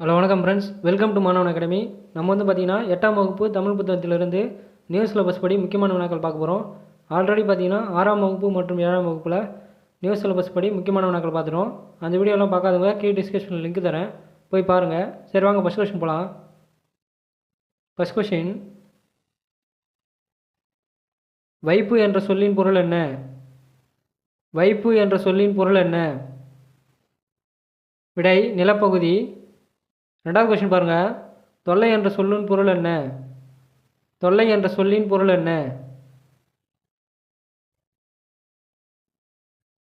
Hello வணக்கம் friends welcome to Manavan academy நம்ம வந்து பார்த்திங்கன்னா எட்டாம் வகுப்பு தமிழ் புத்தகத்திலிருந்து நியூ சிலபஸ் படி முக்கியமான வினாக்கள் பார்க்க போகிறோம் ஆல்ரெடி பார்த்தீங்கன்னா ஆறாம் வகுப்பு மற்றும் ஏழாம் வகுப்பில் நியூ சிலபஸ் படி முக்கியமான வினாக்கள் பார்த்துட்டோம். அந்த வீடியோலாம் பார்க்காதவங்க கீழே டிஸ்கிரிப்ஷனில் லிங்க் தரேன். போய் பாருங்கள் சரி வாங்க ஃபஸ்ட் கொஷின் போகலாம் ஃபஸ்ட் கொஷின் வைப்பு என்ற சொல்லின் பொருள் என்ன? வைப்பு என்ற சொல்லின் பொருள் என்ன? விடை நிலப்பகுதி ரெண்டாவது கொஷின் பாருங்கள் தொல்லை என்ற சொல்லின் பொருள் என்ன? தொல்லை என்ற சொல்லின் பொருள் என்ன?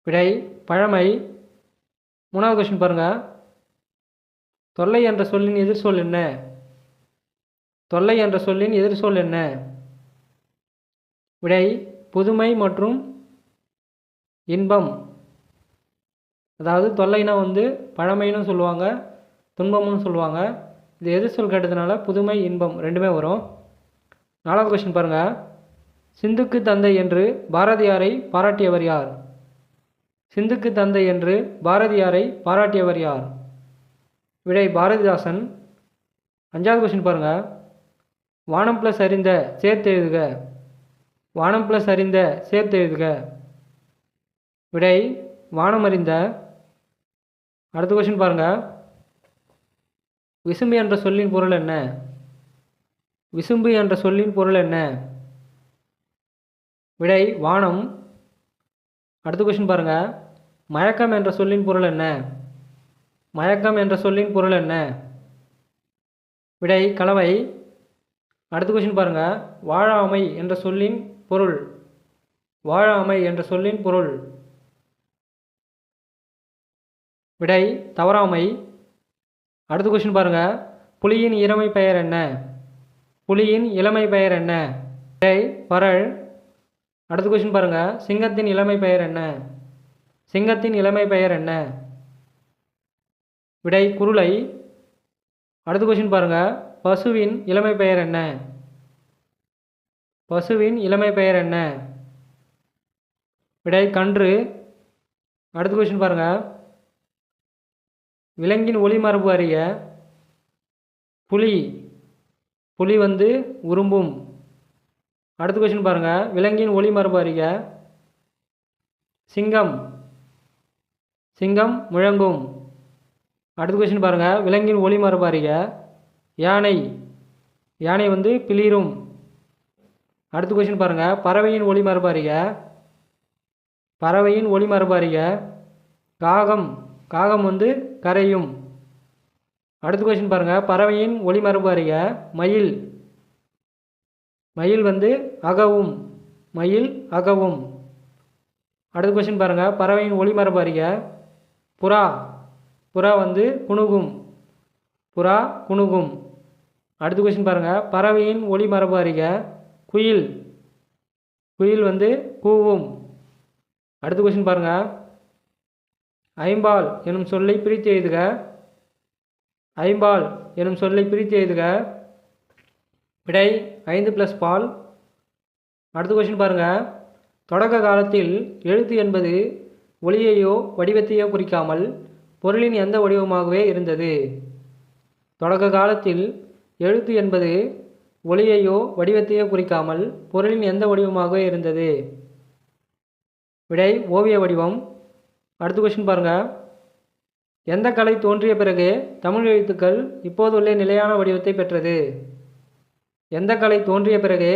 விடை பழமை. மூணாவது கொஷின் பாருங்கள் தொல்லை என்ற சொல்லின் எதிர்சொல் என்ன? தொல்லை என்ற சொல்லின் எதிர்சொல் என்ன? விடை புதுமை மற்றும் இன்பம். அதாவது தொல்லைனா வந்து பழமைன்னு சொல்லுவாங்க. துன்பம்னு சொல்லுவாங்க. இது எது சொல் கேட்டதுனால புதுமை இன்பம் ரெண்டுமே வரும். நாலாவது கொஸ்டின் பாருங்கள் சிந்துக்கு தந்தை என்று பாரதியாரை பாராட்டியவர் யார்? சிந்துக்கு தந்தை என்று பாரதியாரை பாராட்டியவர் யார்? விடை பாரதிதாசன். அஞ்சாவது கொஸ்டின் பாருங்கள் வானம் ப்ளஸ் அறிந்த சேர்த்து எழுதுக. வானம் ப்ளஸ் அறிந்த சேர்த்து எழுதுக. விடை வானம் அறிந்த. அடுத்த கொஸ்டின் பாருங்கள் விசும்பு என்ற சொல்லின் பொருள் என்ன? விசும்பு என்ற சொல்லின் பொருள் என்ன? விடை வானம். அடுத்த கொஷின் பாருங்க. மயக்கம் என்ற சொல்லின் பொருள் என்ன? மயக்கம் என்ற சொல்லின் பொருள் என்ன? விடை கலவை. அடுத்த கொஷின் பாருங்க. வாழாமை என்ற சொல்லின் பொருள். வாழாமை என்ற சொல்லின் பொருள். விடை தவறாமை. அடுத்த கொஸ்டின் பாருங்கள் புலியின் இளமை பெயர் என்ன? புலியின் இளமை பெயர் என்ன? விடை பரல். அடுத்த கொஸ்டின் பாருங்கள் சிங்கத்தின் இளமை பெயர் என்ன? சிங்கத்தின் இளமை பெயர் என்ன? விடை குருளை. அடுத்த கொஸ்டின் பாருங்கள் பசுவின் இளமை பெயர் என்ன? பசுவின் இளமை பெயர் என்ன? விடை கன்று. அடுத்த கொஸ்டின் பாருங்கள் விலங்கின் ஒளிமரபு அறிய புலி புலி வந்து உரும்பும். அடுத்த கொஸ்டின் பாருங்கள் விலங்கின் ஒளிமரபு அறிய சிங்கம். சிங்கம் முழங்கும். அடுத்த கொஸ்டின் பாருங்கள் விலங்கின் ஒளிமரபு அறிய யானை. யானை வந்து பிளிரும். அடுத்த கொஸ்டின் பாருங்கள் பறவையின் ஒளிமரபு அறிய பறவையின் ஒளிமரபு அறிய காகம். காகம் வந்து கரையும். அடுத்த கொஸ்டின் பாருங்கள் பறவையின் ஒளிமரபு அறிய மயில். மயில் வந்து அகவும். மயில் அகவும். அடுத்த கொஸ்டின் பாருங்கள் பறவையின் ஒளிமரபு அறிய புறா. புறா வந்து குணுகும். புறா குணுகும். அடுத்த கொஸ்டின் பாருங்கள் பறவையின் ஒளிமரபு அறிய குயில். குயில் வந்து கூவும். அடுத்த கொஸ்டின் பாருங்கள் ஐம்பால் எனும் சொல்லை பிரித்து எழுதுக. ஐம்பால் எனும் சொல்லை பிரித்து எழுதுக. விடை ஐந்து ப்ளஸ் பால். அடுத்த கொஸ்டின் பாருங்கள் தொடக்க காலத்தில் எழுத்து என்பது ஒளியையோ வடிவத்தையோ குறிக்காமல் பொருளின் எந்த வடிவமாகவே இருந்தது? தொடக்க காலத்தில் எழுத்து என்பது ஒளியையோ வடிவத்தையோ குறிக்காமல் பொருளின் எந்த வடிவமாகவே இருந்தது? விடை ஓவிய வடிவம். அடுத்த கொஷின் பாருங்கள் எந்த கலை தோன்றிய பிறகு தமிழ் எழுத்துக்கள் இப்போதுள்ள நிலையான வடிவத்தை பெற்றது? எந்த கலை தோன்றிய பிறகு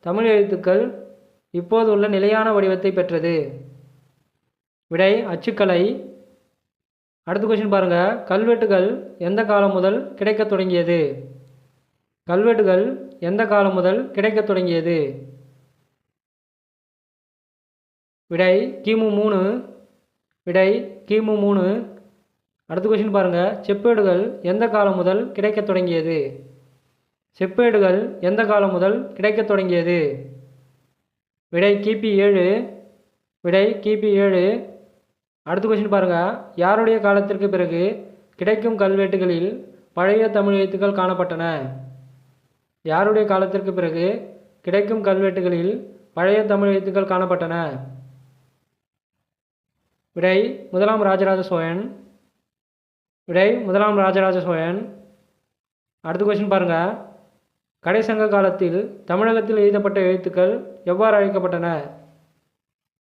தமிழ் எழுத்துக்கள் இப்போது உள்ள நிலையான வடிவத்தை பெற்றது? விடை அச்சுக்கலை. அடுத்த கொஷின் பாருங்கள் கல்வெட்டுகள் எந்த காலம் முதல் கிடைக்கத் தொடங்கியது? கல்வெட்டுகள் எந்த காலம் முதல் கிடைக்கத் தொடங்கியது? விடை கிமு மூணு விடை கிமு மூணு. அடுத்த கொஸ்டின் பாருங்கள் செப்பேடுகள் எந்த காலம் முதல் கிடைக்கத் தொடங்கியது? செப்பேடுகள் எந்த காலம் முதல் கிடைக்கத் தொடங்கியது? விடை கிபி ஏழு. விடை கிபி ஏழு. அடுத்த கொஸ்டின் பாருங்கள் யாருடைய காலத்திற்கு பிறகு கிடைக்கும் கல்வெட்டுகளில் பழைய தமிழ் எழுத்துக்கள் காணப்பட்டன? யாருடைய காலத்திற்கு பிறகு கிடைக்கும் கல்வெட்டுகளில் பழைய தமிழ் எழுத்துக்கள் காணப்பட்டன? விடை முதலாம் ராஜராஜ சோழன். விடை முதலாம் ராஜராஜ சோழன். அடுத்த கொஸ்டின் பாருங்கள் கடைசங்க காலத்தில் தமிழகத்தில் எழுதப்பட்ட எழுத்துக்கள் எவ்வாறு அழைக்கப்பட்டன?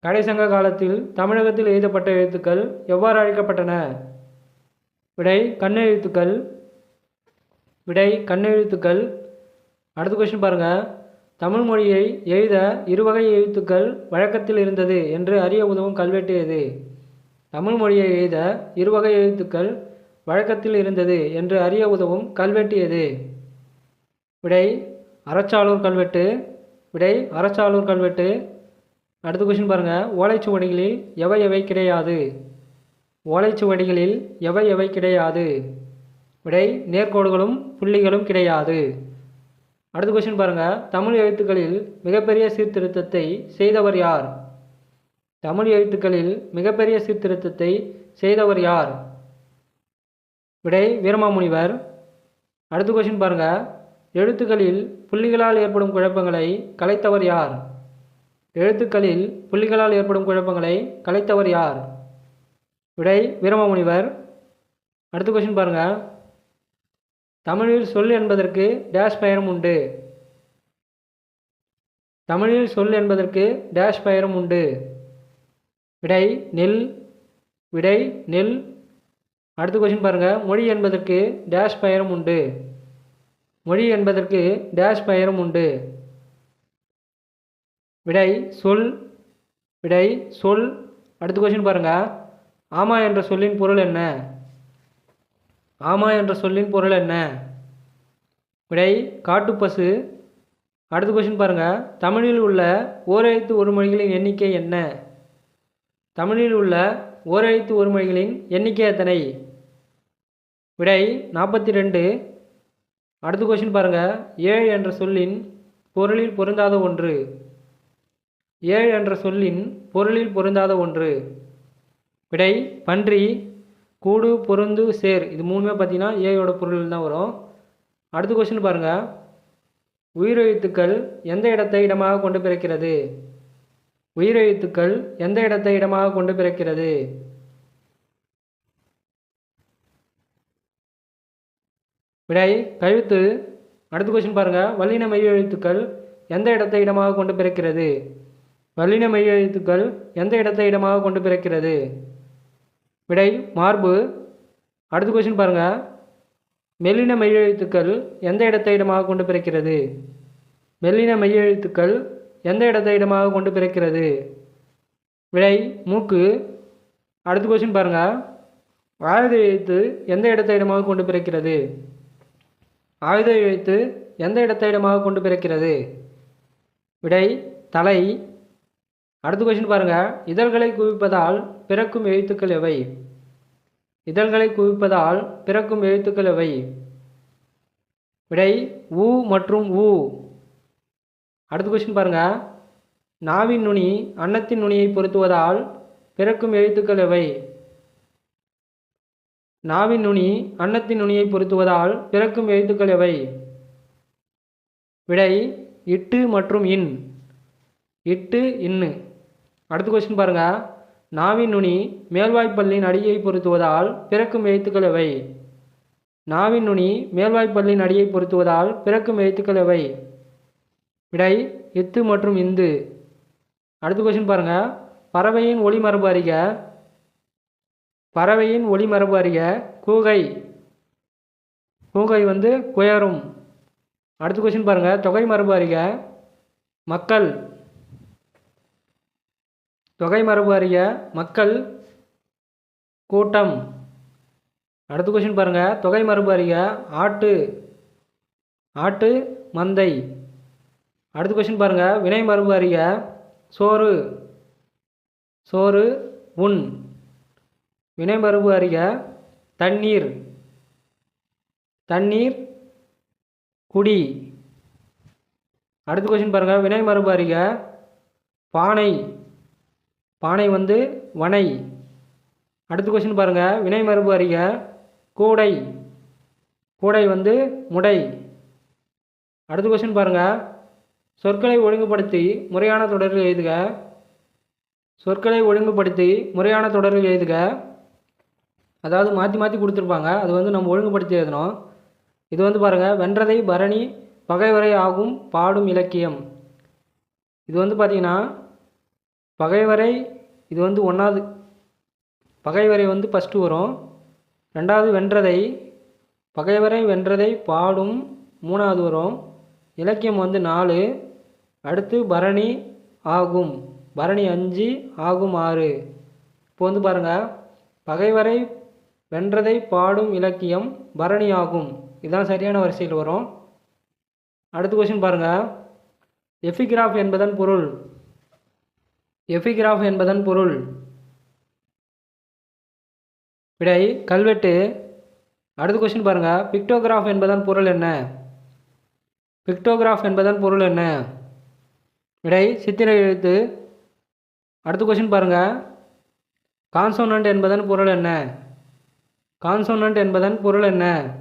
கடைசங்க காலத்தில் தமிழகத்தில் எழுதப்பட்ட எழுத்துக்கள் எவ்வாறு அழைக்கப்பட்டன? விடை கண்ணெழுத்துக்கள் விடை கண்ணெழுத்துக்கள் அடுத்த கொஸ்டின் பாருங்கள் தமிழ் மொழியை எழுத இருவகை எழுத்துக்கள் வழக்கத்தில் இருந்தது என்று அறிய உதவும் கல்வெட்டு எது? தமிழ் மொழியை எழுத இருவகை எழுத்துக்கள் வழக்கத்தில் இருந்தது என்று அறிய உதவும் கல்வெட்டு எது? விடை அறச்சாலூர் கல்வெட்டு. விடை அறச்சாலூர் கல்வெட்டு. அடுத்த கொஷின் பாருங்கள் ஓலைச்சுவடிகளில் எவை எவை கிடையாது? ஓலைச்சுவடிகளில் எவை எவை கிடையாது? விடை நேர்கோடுகளும் புள்ளிகளும் கிடையாது. அடுத்த கொஷின் பாருங்கள் தமிழ் எழுத்துக்களில் மிகப்பெரிய சீர்திருத்தத்தை செய்தவர் யார்? தமிழ் எழுத்துக்களில் மிகப்பெரிய சீர்திருத்தத்தை செய்தவர் யார்? விடை வீரமாமுனிவர். அடுத்த கொஷின் பாருங்கள் எழுத்துக்களில் புள்ளிகளால் ஏற்படும் குழப்பங்களை கலைத்தவர் யார்? எழுத்துக்களில் புள்ளிகளால் ஏற்படும் குழப்பங்களை கலைத்தவர் யார்? விடை வீரமாமுனிவர். அடுத்த கொஷின் பாருங்கள் தமிழில் சொல் என்பதற்கு டேஷ் பெயரும் உண்டு. தமிழில் சொல் என்பதற்கு டேஷ் பெயரும் உண்டு. விடை நெல் விடை நெல். அடுத்த கொஸ்டின் பாருங்கள் மொழி என்பதற்கு டேஷ் பெயரும் உண்டு. மொழி என்பதற்கு டேஷ் பெயரும் உண்டு. விடை சொல் விடை சொல். அடுத்த கொஸ்டின் பாருங்கள் ஆமா என்ற சொல்லின் பொருள் என்ன? ஆமா என்ற சொல்லின் பொருள் என்ன? விடை காட்டுப்பசு அடுத்த கொஸ்டின் பாருங்கள் தமிழில் உள்ள ஓரெழுத்து ஒரு மொழிகளின் எண்ணிக்கை என்ன? தமிழில் உள்ள ஓரெழுத்து ஒருமொழிகளின் எண்ணிக்கை எத்தனை? விடை நாற்பத்தி ரெண்டு அடுத்த கொஷின் பாருங்கள் ஏழு என்ற சொல்லின் பொருளில் பொருந்தாத ஒன்று. ஏழு என்ற சொல்லின் பொருளில் பொருந்தாத ஒன்று. விடை பன்றி கூடு பொருந்து சேர். இது மூணுமே பார்த்தீங்கன்னா ஏயோட பொருள் தான் வரும். அடுத்த கொஷின் பாருங்கள் உயிரெழுத்துக்கள் எந்த இடத்தை இடமாக கொண்டு பிறக்கிறது? உயிரெழுத்துக்கள் எந்த இடத்தை இடமாக கொண்டு பிறக்கிறது? விடை கழுத்து. அடுத்த கொஸ்டின் பாருங்கள் வல்லின மெய்யெழுத்துக்கள் எந்த இடத்தை இடமாக கொண்டு பிறக்கிறது? வல்லின மெய்யெழுத்துக்கள் எந்த இடத்தை இடமாக கொண்டு பிறக்கிறது? விடை மார்பு. அடுத்த கொஸ்டின் பாருங்கள் மெல்லின மெய்யெழுத்துக்கள் எந்த இடத்தை இடமாக கொண்டு பிறக்கிறது? மெல்லின மெய்யெழுத்துக்கள் எந்த இடத்தை இடமாக கொண்டு பிறக்கிறது? விடை மூக்கு. அடுத்த கொஸ்டின் பாருங்கள் ஆயுத எழுத்து எந்த இடத்தை இடமாக கொண்டு பிறக்கிறது? ஆயுத எழுத்து எந்த இடத்தை இடமாக கொண்டு பிறக்கிறது? விடை தலை. அடுத்த கொஸ்டின் பாருங்கள் இதழ்களை குவிப்பதால் பிறக்கும் எழுத்துக்கள் எவை? இதழ்களை குவிப்பதால் பிறக்கும் எழுத்துக்கள் எவை? விடை ஊ மற்றும் ஊ. அடுத்த கொஸ்டின் பாருங்கள் நாவின் நுனி அன்னத்தின் நுனியை பொருத்துவதால் பிறக்கும் எழுத்துக்கள் எவை? நாவின் நுனி அன்னத்தின் நுனியை பொருத்துவதால் பிறக்கும் எழுத்துக்கள் எவை? விடை இட்டு மற்றும் இன். இட்டு இன்னு. அடுத்த கொஸ்டின் பாருங்கள் நாவின் நுனி மேல்வாய்ப்பல்லின் அடியை பொருத்துவதால் பிறக்கும் எழுத்துக்கள் எவை? நாவின் நுனி மேல்வாய்ப்பல்லின் அடியை பொருத்துவதால் பிறக்கும் எழுத்துக்கள் எவை? விடை இத்து மற்றும் இந்து. அடுத்த கொஸ்டின் பாருங்கள் பறவையின் ஒளிமரபு அறிக. பறவையின் ஒளிமரபு அறிக. கூகை. கூகை வந்து குயரும். அடுத்த கொஸ்டின் பாருங்கள் தொகை மரபு அறிக. மக்கள். தொகை மரபு அறிக. மக்கள். கூட்டம். அடுத்த கொஸ்டின் பாருங்கள் தொகை மரபு அறிக. ஆட்டு. ஆட்டு மந்தை. அடுத்த கொஸ்டின் பாருங்கள் வினை மரபு அறிய சோறு. சோறு உன் வினை மரபு அறிய தண்ணீர். தண்ணீர் குடி. அடுத்த கொஸ்டின் பாருங்கள் வினை மரபு அறிக. பானை. பானை வந்து வனை. அடுத்த கொஸ்டின் பாருங்கள் வினை மரபு அறிக. கூடை. கூடை வந்து முடை. அடுத்த கொஸ்டின் பாருங்கள் சொற்களை ஒழுங்குபடுத்தி முறையான தொடரில் எழுதுக. சொற்களை ஒழுங்குபடுத்தி முறையான தொடரில் எழுதுக. அதாவது மாற்றி மாற்றி கொடுத்துருப்பாங்க. அது வந்து நம்ம ஒழுங்குபடுத்தி எழுதணும். இது வந்து பாருங்கள் வென்றதை பரணி பகைவரை ஆகும் பாடும் இலக்கியம். இது வந்து பார்த்திங்கன்னா பகைவரை இது வந்து ஒன்றாவது பகைவரை வந்து ஃபஸ்ட்டு வரும். ரெண்டாவது வென்றதை பகைவரை வென்றதை பாடும் மூணாவது வரும். இலக்கியம் வந்து நாலு. அடுத்து பரணி ஆகும். பரணி அஞ்சு ஆகும் ஆறு. இப்போ வந்து பாருங்கள் பகைவரை வென்றதை பாடும் இலக்கியம் பரணி ஆகும். இதுதான் சரியான வரிசையில் வரும். அடுத்த கொஸ்டின் பாருங்கள் எஃபிகிராஃப் என்பதன் பொருள். எஃபிகிராஃப் என்பதன் பொருள். விடை கல்வெட்டு. அடுத்த கொஸ்டின் பாருங்கள் பிக்டோகிராஃப் என்பதன் பொருள் என்ன? பிக்டோகிராஃப் என்பதன் பொருள் என்ன? விடை சித்திர எழுத்து. அடுத்த கொஷின் பாருங்கள் கான்சோனன்ட் என்பதன் பொருள் என்ன? கான்சோனன்ட் என்பதன் பொருள் என்ன?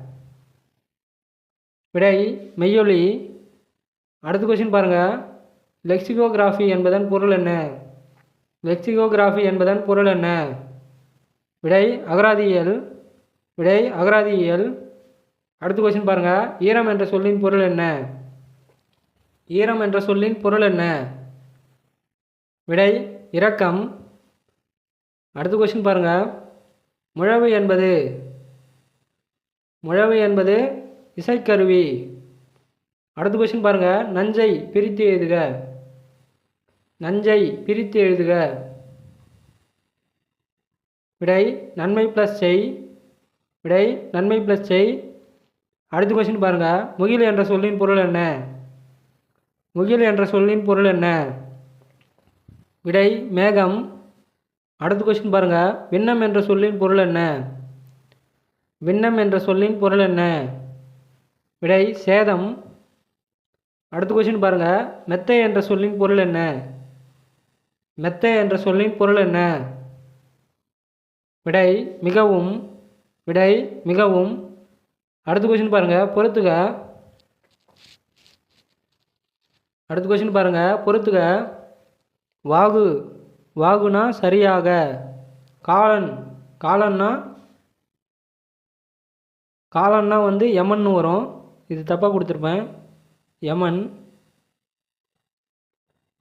விடை மெய்யொலி. அடுத்த கொஷின் பாருங்கள் லெக்சிகோகிராஃபி என்பதன் பொருள் என்ன? லெக்சிகோகிராஃபி என்பதன் பொருள் என்ன? விடை அகராதியியல். விடை அகராதியியல். அடுத்த கொஸ்டின் பாருங்கள் ஈரம் என்ற சொல்லின் பொருள் என்ன? ஈரம் என்ற சொல்லின் பொருள் என்ன? விடை இரக்கம். அடுத்த கொஸ்டின் பாருங்கள் முழவு என்பது முழவு என்பது இசைக்கருவி. அடுத்த கொஸ்டின் பாருங்கள் நஞ்சை பிரித்து எழுதுக. நஞ்சை பிரித்து எழுதுக. விடை நன்மை ப்ளஸ் செய். விடை நன்மை ப்ளஸ் செய். அடுத்த கொஸ்டின் பாருங்கள் முகில் என்ற சொல்லின் பொருள் என்ன? முகில் என்ற சொல்லின் பொருள் என்ன? விடை மேகம். அடுத்த கொஸ்டின் பாருங்கள் விண்ணம் என்ற சொல்லின் பொருள் என்ன? விண்ணம் என்ற சொல்லின் பொருள் என்ன? விடை சேதம். அடுத்த கொஸ்டின் பாருங்கள் மெத்தை என்ற சொல்லின் பொருள் என்ன? மெத்தை என்ற சொல்லின் பொருள் என்ன? விடை மிகவும். விடை மிகவும். அடுத்த கொஷின் பாருங்கள் பொறுத்துக. அடுத்த கொஷின் பாருங்கள் பொறுத்துக. வாகு. வாகுனா சரியாக. காலன். காலன்னா? காலன்னா வந்து எமன் வரும். இது தப்பாக கொடுத்துருப்பேன். யமன்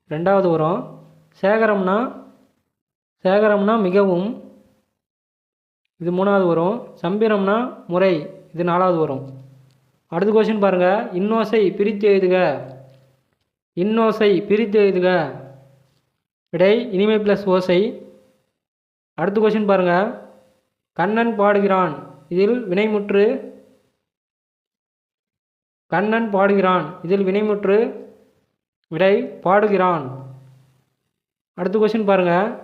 ரெண்டாவது வரும். சேகரம்னா? சேகரம்னா மிகவும். இது மூணாவது வரும். சம்பிரம்னா முறை. இது நாலாவது வரும். அடுத்த கொஸ்டின் பாருங்கள் இன்னோசை பிரித்து எழுதுக. இன்னோசை பிரித்து எழுதுக. விடை இனிமை ப்ளஸ் ஓசை. அடுத்த கொஸ்டின் பாருங்கள் கண்ணன் பாடுகிறான். இதில் வினைமுற்று. கண்ணன் பாடுகிறான். இதில் வினைமுற்று. விடை பாடுகிறான். அடுத்த கொஸ்டின் பாருங்கள்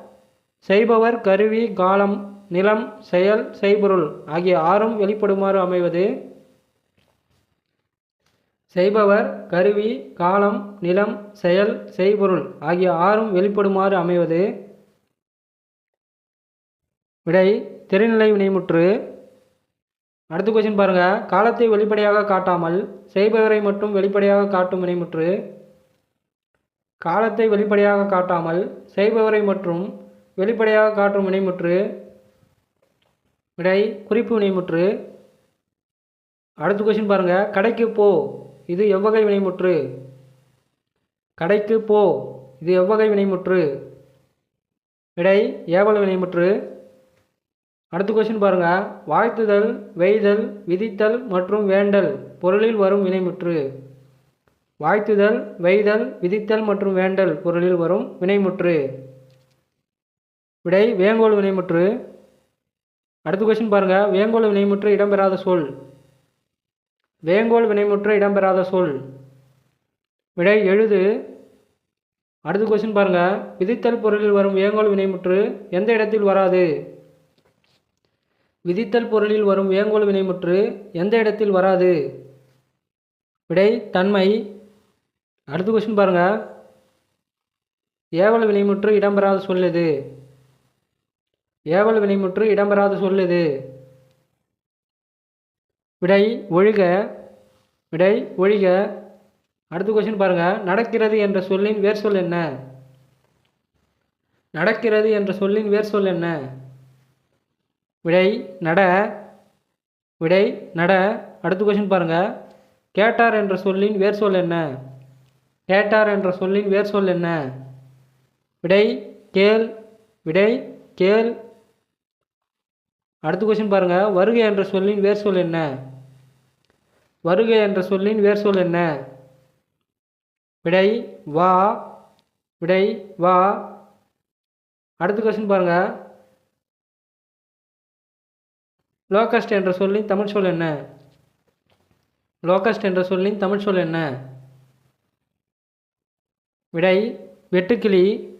செய்பவர் கருவி காலம் நிலம் செயல் செய்பொருள் ஆகிய ஆறும் வெளிப்படுமாறு அமைவது? செய்பவர் கருவி காலம் நிலம் செயல் செய்பொருள் ஆகிய ஆறும் வெளிப்படுமாறு அமைவது? விடை தெரிநிலை வினைமுற்று. அடுத்த கொஸ்டின் பாருங்க. காலத்தை வெளிப்படையாக காட்டாமல் செய்பவரை மட்டும் வெளிப்படையாக காட்டும் வினைமுற்று. காலத்தை வெளிப்படையாக காட்டாமல் செய்பவரை மற்றும் வெளிப்படையாக காட்டும் வினைமுற்று. விடை குறிப்பு வினைமுற்று. அடுத்த கொஸ்டின் பாருங்கள் கடைக்கு போ. இது எவ்வகை வினைமுற்று? கடைக்கு போ. இது எவ்வகை வினைமுற்று? விடை ஏவல் வினைமுற்று. அடுத்த கொஸ்டின் பாருங்கள் வாழ்த்துதல் வெய்தல் விதித்தல் மற்றும் வேண்டல் பொருளில் வரும் வினைமுற்று. வாழ்த்துதல் வெய்தல் விதித்தல் மற்றும் வேண்டல் பொருளில் வரும் வினைமுற்று. விடை வேங்கோல் வினைமுற்று. அடுத்த கொஸ்டின் பாருங்கள் வேங்கோல் வினைமுற்று இடம்பெறாத சொல். வேங்கோல் வினைமுற்று இடம்பெறாத சொல். விடை எழுது. அடுத்த கொஸ்டின் பாருங்கள் விதித்தல் பொருளில் வரும் வேங்கோல் வினைமுற்று எந்த இடத்தில் வராது? விதித்தல் பொருளில் வரும் வேங்கோல் வினைமுற்று எந்த இடத்தில் வராது? விடை தன்மை. அடுத்த கொஸ்டின் பாருங்கள் ஏவல் வினைமுற்று இடம்பெறாத சொல் எது? ஏவல் வினைமுற்று இடம்பெறாத சொல்லுது. விடை ஒழிக விடை ஒழிக. அடுத்த கொஸ்டின் பாருங்க. நடக்கிறது என்ற சொல்லின் வேர் சொல் என்ன? நடக்கிறது என்ற சொல்லின் வேர் சொல் என்ன? விடை நட விடை நட. அடுத்த கொஷின் பாருங்கள் கேட்டார் என்ற சொல்லின் வேர் சொல் என்ன? கேட்டார் என்ற சொல்லின் வேர் சொல் என்ன? விடை கேள் விடை கேள். அடுத்த கொஷின் பாருங்கள் வருகை என்ற சொல்லின் வேர் சொல் என்ன? வருகை என்ற சொல்லின் வேர் சொல் என்ன? விடை வா. விடை வா. அடுத்த கொஸ்டின் பாருங்க. லோகஸ்ட் என்ற சொல்லின் தமிழ் சொல் என்ன? லோகஸ்ட் என்ற சொல்லின் தமிழ் சொல் என்ன? விடை வெட்டுக்கிளி.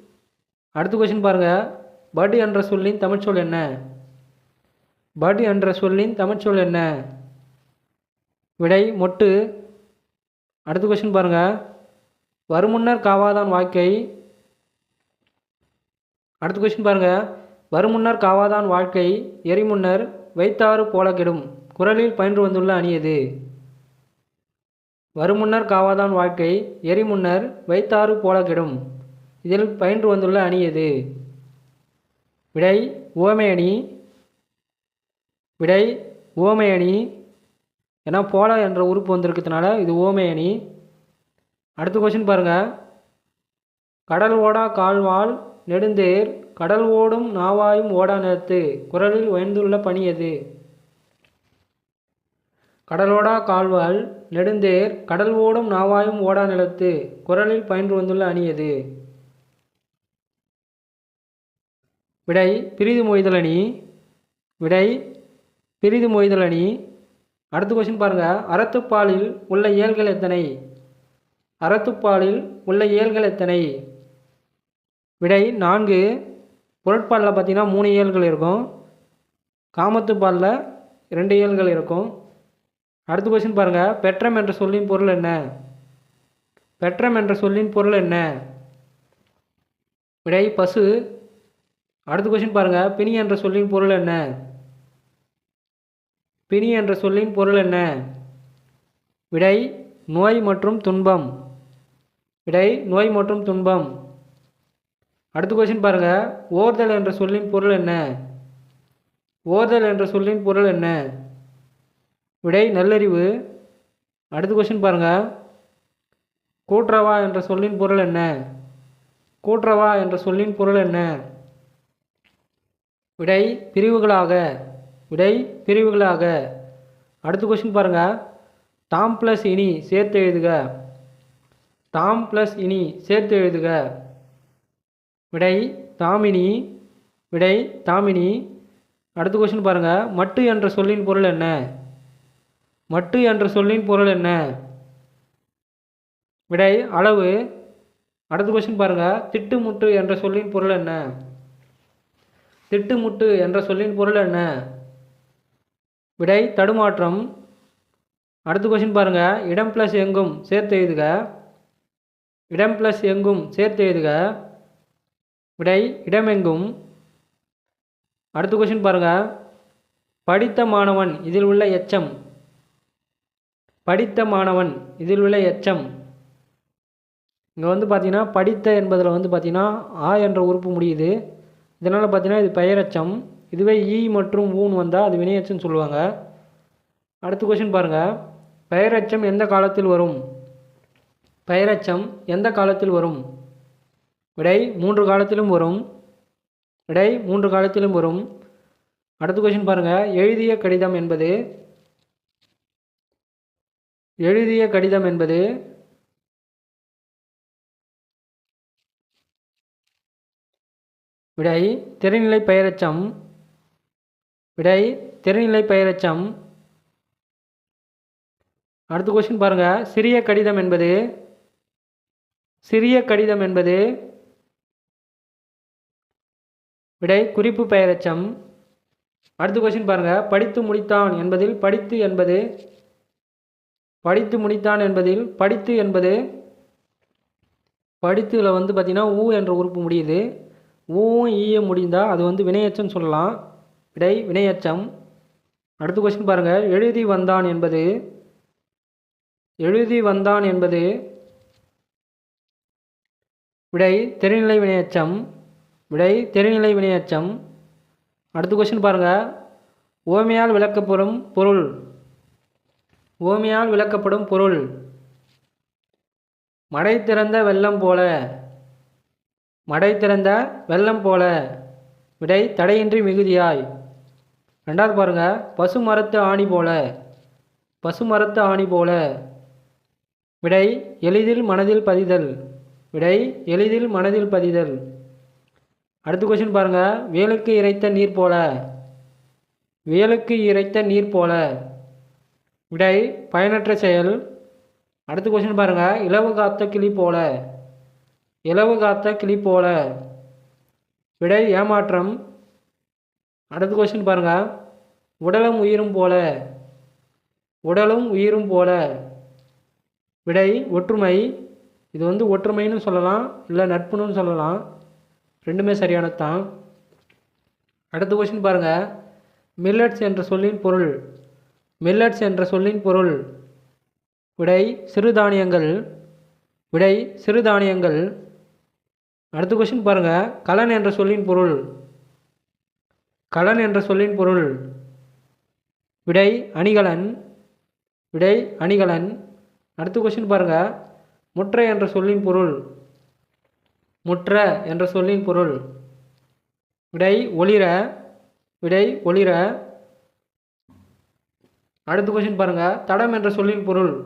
அடுத்த கொஸ்டின் பாருங்க. பட் என்ற சொல்லின் தமிழ் சொல் என்ன? பட் என்ற சொல்லின் தமிழ்ச்சொல் என்ன? விடை மொட்டு. அடுத்த கொஸ்டின் பாருங்கள் வருமுன்னர் காவாதான் வாழ்க்கை. அடுத்த கொஸ்டின் பாருங்க. வருமுன்னர் காவாதான் வாழ்க்கை. எரிமுன்னர் வைத்தாறு போல கெடும் குரலில் பயின்று வந்துள்ள அணி எது வருமுன்னர் காவாதான் வாழ்க்கை. எரிமுன்னர் வைத்தாறு போல கெடும் இதில் பயின்று வந்துள்ள அணி எது விடை ஓமை அணி. விடை ஓமையணி ஏன்னா போல என்ற உறுப்பு வந்திருக்கிறதுனால இது ஓமையணி அடுத்த கொஸ்டின் பாருங்கள் கடல் ஓடா கால்வாள் நெடுந்தேர் கடல் ஓடும் நாவாயும் ஓடா நிலத்து குரலில் உயர்ந்துள்ள பணி எது? கடலோடா கால்வாள் நெடுந்தேர் கடல் ஓடும் நாவாயும் ஓடா நிலத்து குரலில் பயின்று வந்துள்ள அணி எது? விடை பிரிது மொய்தல் அணி. விடை பிரிது மொய்தல் அணி. அடுத்த கொஸ்டின் பாருங்கள் அறத்துப்பாலில் உள்ள இயல்கள் எத்தனை? அறத்துப்பாலில் உள்ள இயல்கள் எத்தனை? விடை நான்கு. பொருட்பாலில் பார்த்தீங்கன்னா மூணு இயல்கள் இருக்கும். காமத்துப்பாலில் ரெண்டு இயல்கள் இருக்கும். அடுத்த கொஸ்டின் பாருங்கள் பெற்றம் என்ற சொல்லின் பொருள் என்ன? பெற்றம் என்ற சொல்லின் பொருள் என்ன? விடை பசு. அடுத்த கொஸ்டின் பாருங்கள் பிணி என்ற சொல்லின் பொருள் என்ன? பிணி என்ற சொல்லின் பொருள் என்ன? விடை நோய் மற்றும் துன்பம். விடை நோய் மற்றும் துன்பம். அடுத்த கொஸ்டின் பாருங்கள் ஓர்தல் என்ற சொல்லின் பொருள் என்ன? ஓர்தல் என்ற சொல்லின் பொருள் என்ன? விடை நல்லறிவு. அடுத்த கொஸ்டின் பாருங்கள் கூற்றவா என்ற சொல்லின் பொருள் என்ன? கூற்றவா என்ற சொல்லின் பொருள் என்ன? விடை பிரிவுகளாக. விடை பிரிவுகளாக. அடுத்த கொஸ்டின் பாருங்கள் தாம் ப்ளஸ் இனி சேர்த்து எழுதுக. தாம் ப்ளஸ் இனி சேர்த்து எழுதுக. விடை தாமினி விடை தாமினி அடுத்த கொஸ்டின் பாருங்கள் மட்டு என்ற சொல்லின் பொருள் என்ன? மட்டு என்ற சொல்லின் பொருள் என்ன? விடை அளவு. அடுத்த கொஸ்டின் பாருங்கள் திட்டுமுட்டு என்ற சொல்லின் பொருள் என்ன? திட்டுமுட்டு என்ற சொல்லின் பொருள் என்ன? விடை தடுமாற்றம். அடுத்த கொஷின் பாருங்கள் இடம் ப்ளஸ் எங்கும் சேர்த்து எழுதுக. இடம் ப்ளஸ் எங்கும் சேர்த்து எழுதுக. விடை இடமெங்கும் அடுத்த கொஷின் பாருங்கள் படித்த மாணவன் இதில் உள்ள எச்சம். படித்த மாணவன் இதில் உள்ள எச்சம். இங்கே வந்து பார்த்தீங்கன்னா படித்த என்பதில் வந்து பார்த்தீங்கன்னா ஆ என்ற உறுப்பு முடியுது. இதனால் பார்த்தீங்கன்னா இது பெயரெச்சம். இதுவே ஈ மற்றும் ஊன் வந்தால் அது வினையச்சம்னு சொல்லுவாங்க. அடுத்த கொஷின் பாருங்கள் பெயரச்சம் எந்த காலத்தில் வரும்? பெயரச்சம் எந்த காலத்தில் வரும்? விடை மூன்று காலத்திலும் வரும். விடை மூன்று காலத்திலும் வரும். அடுத்த கொஷின் பாருங்கள் எழுதிய கடிதம் என்பது? எழுதிய கடிதம் என்பது? விடை திரைநிலை பெயரச்சம் விடை திறநிலை பெயரச்சம். அடுத்த கொஸ்டின் பாருங்கள் சிறிய கடிதம் என்பது சிறிய கடிதம் என்பது விடை குறிப்பு பெயரச்சம். அடுத்த கொஸ்டின் பாருங்கள் படித்து முடித்தான் என்பதில் படித்து என்பது படித்து முடித்தான் என்பதில் படித்து என்பது படித்துல வந்து பார்த்திங்கன்னா ஊ என்ற உறுப்பு முடியுது. ஊவும் ஈய முடிந்தால் அது வந்து வினையச்சம் சொல்லலாம். இடை வினையச்சம். அடுத்த கொஸ்டின் பாருங்கள் எழுதி வந்தான் என்பது எழுதி வந்தான் என்பது விடை தெரிநிலை வினையச்சம். விடை தெரிநிலை வினையச்சம். அடுத்த கொஸ்டின் பாருங்கள் ஓமையால் விளக்கப்படும் பொருள். ஓமையால் விளக்கப்படும் பொருள். மடை திறந்த வெள்ளம் போல. மடை திறந்த வெள்ளம் போல. விடை தடையின்றி மிகுதியாய். ரெண்டாவது பாருங்க பசு மரத்து ஆணி போல. பசு மரத்து ஆணி போல. விடை எளிதில் மனதில் பதிதல். விடை எளிதில் மனதில் பதிதல். அடுத்த கொஸ்டின் பாருங்க வேலுக்கு இறைத்த நீர் போல. வேலுக்கு இறைத்த நீர் போல. விடை பயனற்ற செயல். அடுத்த கொஸ்டின் பாருங்க இலவு காத்த கிளி போல. இலவு காத்த கிளி போல. விடை ஏமாற்றம். அடுத்த கொஸ்டின் பாருங்க. உடலும் உயிரும் போல உடலும் உயிரும் போல. விடை ஒற்றுமை. இது வந்து ஒற்றுமைன்னு சொல்லலாம் இல்லை நட்புன்னு சொல்லலாம். ரெண்டுமே சரியானது தான் அடுத்த கொஸ்டின் பாருங்கள் மில்லட்ஸ் என்ற சொல்லின் பொருள் மில்லட்ஸ் என்ற சொல்லின் பொருள். விடை சிறுதானியங்கள். விடை சிறுதானியங்கள். அடுத்த கொஸ்டின் பாருங்கள் கலன் என்ற சொல்லின் பொருள் கலன் என்ற சொல்லின் பொருள். விடை அணிகலன் விடை அணிகலன். அடுத்த கொஸ்டின் பாருங்க. முற்ற என்ற சொல்லின் பொருள். முற்ற என்ற சொல்லின் பொருள். விடை ஒளிர விடை ஒளிர. அடுத்த கொஸ்டின் பாருங்க. தடம் என்ற சொல்லின் பொருள்.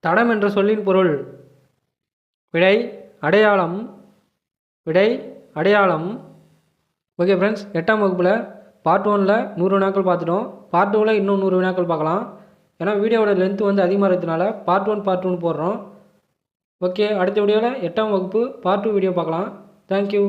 தடம் என்ற சொல்லின் பொருள். விடை அடையாளம் விடை அடையாளம். ஓகே ஃப்ரெண்ட்ஸ் எட்டாம் வகுப்பில் பார்ட் ஒனில் நூறு வினாக்கள் பார்த்துட்டோம். பார்ட் டூவில் இன்னும் நூறு வினாக்கள் பார்க்கலாம். ஏன்னா வீடியோவோட லென்த் வந்து அதிகமாக இருக்கிறதுனால பார்ட் ஒன் பார்ட் டூன்னு போடுறோம். ஓகே அடுத்த வீடியோவில் எட்டாம் வகுப்பு பார்ட் டூ வீடியோ பார்க்கலாம். Thank you